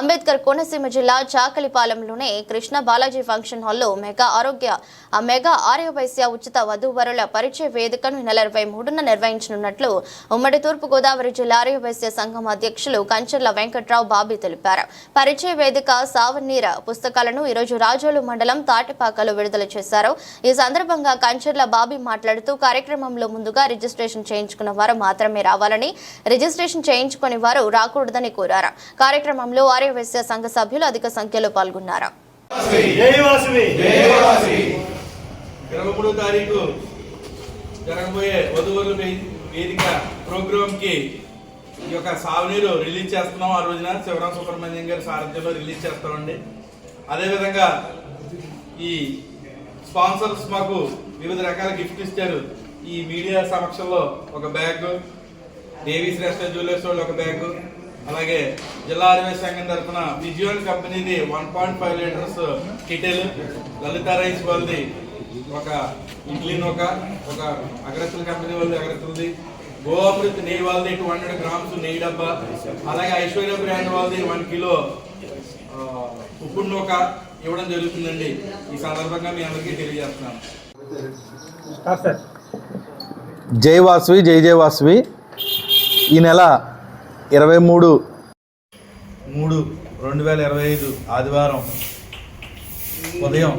అంబేద్కర్ కోనసీమ జిల్లా చాకలిపాలెంలోనే కృష్ణ బాలాజీ ఫంక్షన్ హాల్లో మెగా ఆరోగ్య మెగా ఆర్యవైశ్య ఉచిత వధూవరుల పరిచయ వేదికను నెల ఇరవై మూడున నిర్వహించనున్నట్లు ఉమ్మడి తూర్పు గోదావరి జిల్లా ఆర్యవైశ్య సంఘం అధ్యక్షులు కంచర్ల వెంకట్రావు బాబీ తెలిపారు. పరిచయ వేదిక సావనీర పుస్తకాలను ఈరోజు రాజోలు మండలం తాటిపాకలో విడుదల చేశారు. ఈ సందర్భంగా కంచర్ల బాబీ మాట్లాడుతూ కార్యక్రమంలో ముందుగా రిజిస్ట్రేషన్ చేయించుకున్న వారు మాత్రమే రావాలని రిజిస్ట్రేషన్ చేయించుకుని వారు రాకూడదని కోరారు. కార్యక్రమంలో ఆర్యవైశ్య సంఘ సభ్యులు అధిక సంఖ్యలో పాల్గొన్నారు. ఇరవై మూడో తారీఖు జరగబోయే వధువుల వేదిక ప్రోగ్రామ్కి ఈ యొక్క సాగునీరు రిలీజ్ చేస్తున్నాం. ఆ రోజున శివరాం సుబ్రహ్మణ్యం గారి సారథ్యంలో రిలీజ్ చేస్తామండి. అదేవిధంగా ఈ స్పాన్సర్స్ మాకు వివిధ రకాల గిఫ్ట్ ఇచ్చారు. ఈ మీడియా సమక్షంలో ఒక బ్యాగ్ డేవీస్ రెస్టారెంట్ జ్యువెలర్స్ వాళ్ళు ఒక బ్యాగ్ అలాగే జిల్లా ఆదివాసీ సంఘం తరఫున విజయోన్ కంపెనీది వన్ పాయింట్ ఫైవ్ లీటర్స్ కిటెల్ లలిత రైస్ వాళ్ళది ఒక ఇడ్లీ నూక ఒక అగ్రతుల కంపెనీ వాళ్ళది అగ్రతులది గోవామృత్ నెయ్యి వాళ్ళది టూ హండ్రెడ్ గ్రామ్స్ నెయ్యి డబ్బా. అలాగే ఐశ్వర్య బ్రాండ్ వాళ్ళది వన్ కిలో ఉప్పుడు నూక ఇవ్వడం జరుగుతుందండి. ఈ సందర్భంగా మీ అందరికీ తెలియజేస్తున్నాను. జై వాసవి జై జై వాసవి. ఈ నెల ఇరవై మూడు. మూడు రెండు వేల ఇరవై ఐదు ఆదివారం ఉదయం.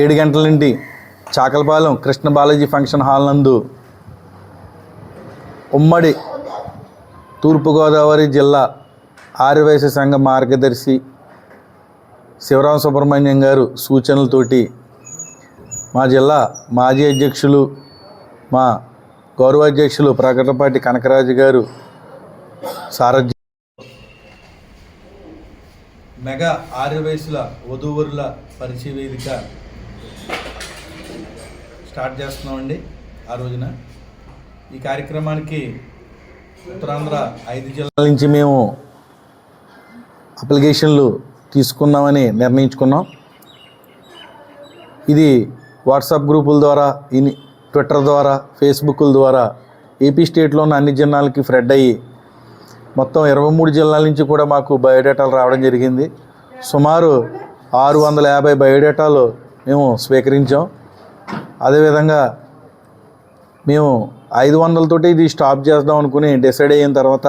ఏడు గంటల నుండి చాకలపాలెం కృష్ణ బాలాజీ ఫంక్షన్ హాల్ నందు ఉమ్మడి తూర్పుగోదావరి జిల్లా ఆర్యవైశ్య సంఘ మార్గదర్శి శివరామ సుబ్రహ్మణ్యం గారు సూచనలతోటి మా జిల్లా మాజీ అధ్యక్షులు మా గౌరవాధ్యక్షులు ప్రకటనపాటి కనకరాజు గారు సారథ్యం మెగా ఆర్యవయసుల వధూవరుల పరిచయ వేదిక స్టార్ట్ చేస్తున్నామండి ఆ రోజున. ఈ కార్యక్రమానికి ఉత్తరాంధ్ర ఐదు జిల్లాల నుంచి మేము అప్లికేషన్లు తీసుకుందామని నిర్ణయించుకున్నాం. ఇది వాట్సాప్ గ్రూపుల ద్వారా ట్విట్టర్ ద్వారా ఫేస్బుక్ల ద్వారా ఏపీ స్టేట్లో ఉన్న అన్ని జిల్లాలకి ఫ్రెడ్ అయ్యి మొత్తం ఇరవై మూడు జిల్లాల నుంచి కూడా మాకు బయోడేటాలు రావడం జరిగింది. సుమారు ఆరు వందల యాభై బయోడేటాలు మేము స్వీకరించాం. అదేవిధంగా మేము ఐదు వందలతోటి ఇది స్టాప్ చేద్దాం అనుకుని డిసైడ్ అయిన తర్వాత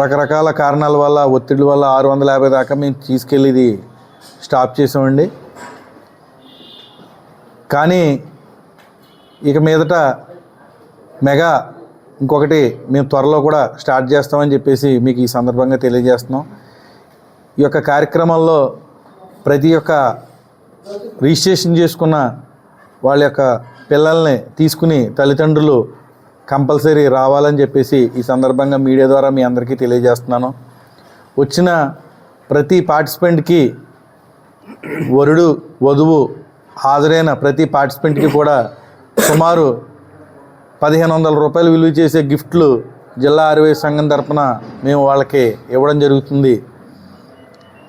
రకరకాల కారణాల వల్ల ఒత్తిడి వల్ల ఆరు వందల యాభై దాకా మేము తీసుకెళ్ళి ఇది స్టాప్ చేసామండి. కానీ ఇక మీదట మెగా ఇంకొకటి మేము త్వరలో కూడా స్టార్ట్ చేస్తామని చెప్పేసి మీకు ఈ సందర్భంగా తెలియజేస్తున్నాం. ఈ యొక్క కార్యక్రమంలో ప్రతి ఒక్క రిజిస్ట్రేషన్ చేసుకున్న వాళ్ళ యొక్క పిల్లల్ని తీసుకుని తల్లిదండ్రులు కంపల్సరీ రావాలని చెప్పేసి ఈ సందర్భంగా మీడియా ద్వారా మీ అందరికీ తెలియజేస్తున్నాను. వచ్చిన ప్రతి పార్టిసిపెంట్కి వరుడు వధువు హాజరైన ప్రతి పార్టిసిపెంట్కి కూడా సుమారు పదిహేను వందల రూపాయలు విలువ చేసే గిఫ్ట్లు జిల్లా ఆర్వే సంఘం తరపున మేము వాళ్ళకి ఇవ్వడం జరుగుతుంది.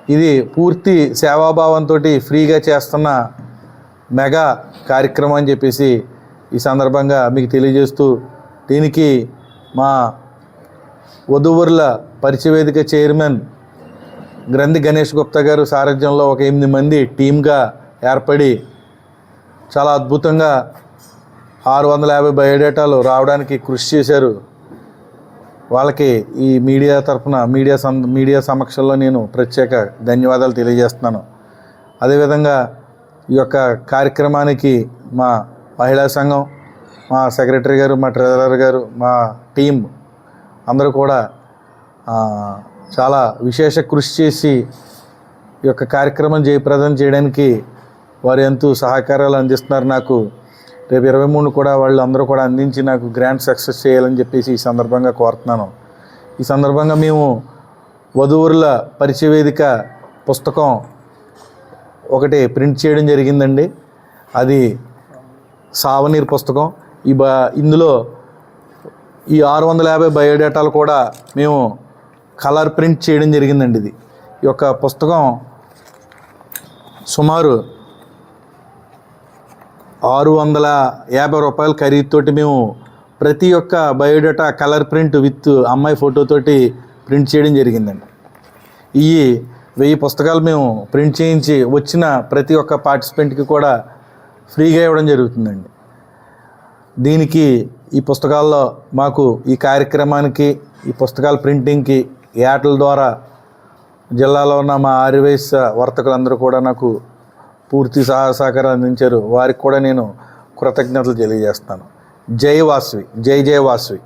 ఇది పూర్తి సేవాభావంతో ఫ్రీగా చేస్తున్న మెగా కార్యక్రమం అని చెప్పేసి ఈ సందర్భంగా మీకు తెలియజేస్తూ దీనికి మా వధువరుల పరిచయవేదిక చైర్మన్ గ్రంథి గణేష్ గుప్తా గారు సారథ్యంలో ఒక ఎనిమిది మంది టీమ్గా ఏర్పడి చాలా అద్భుతంగా ఆరు వందల యాభై బయోడేటాలు రావడానికి కృషి చేశారు. వాళ్ళకి ఈ మీడియా తరఫున మీడియా సం మీడియా సమక్షంలో నేను ప్రత్యేక ధన్యవాదాలు తెలియజేస్తున్నాను. అదేవిధంగా ఈ యొక్క కార్యక్రమానికి మా మహిళా సంఘం మా సెక్రటరీ గారు మా ట్రెజరర్ గారు మా టీం అందరూ కూడా చాలా విశేష కృషి చేసి ఈ యొక్క కార్యక్రమం జయప్రదం చేయడానికి వారు ఎంతో సహకారాలు అందిస్తున్నారు నాకు. రేపు ఇరవై మూడు కూడా వాళ్ళు అందరూ కూడా అందించి నాకు గ్రాండ్ సక్సెస్ చేయాలని చెప్పేసి ఈ సందర్భంగా కోరుతున్నాను. ఈ సందర్భంగా మేము వధువురుల పరిచయ వేదిక పుస్తకం ఒకటి ప్రింట్ చేయడం జరిగిందండి. అది సావనీర్ పుస్తకం. ఈ బ ఇందులో ఈ ఆరు వందల యాభై బయోడేటాలు కూడా మేము కలర్ ప్రింట్ చేయడం జరిగిందండి ఇది. ఈ యొక్క పుస్తకం సుమారు ఆరు వందల యాభై రూపాయల ఖరీదుతోటి మేము ప్రతి ఒక్క బయోడేటా కలర్ ప్రింట్ విత్ అమ్మాయి ఫోటోతోటి ప్రింట్ చేయడం జరిగిందండి. ఈ వెయ్యి పుస్తకాలు మేము ప్రింట్ చేయించి వచ్చిన ప్రతి ఒక్క పార్టిసిపెంట్కి కూడా ఫ్రీగా ఇవ్వడం జరుగుతుందండి. దీనికి ఈ పుస్తకాల్లో మాకు ఈ కార్యక్రమానికి ఈ పుస్తకాల ప్రింటింగ్కి యాటల ద్వారా జిల్లాలో ఉన్న మా ఆర్యవైశ్య వర్తకులందరూ కూడా నాకు పూర్తి సహాయ సహకారం అందించారు. వారికి కూడా నేను కృతజ్ఞతలు తెలియజేస్తాను. జై వాస్వి. జై జై వాస్వి.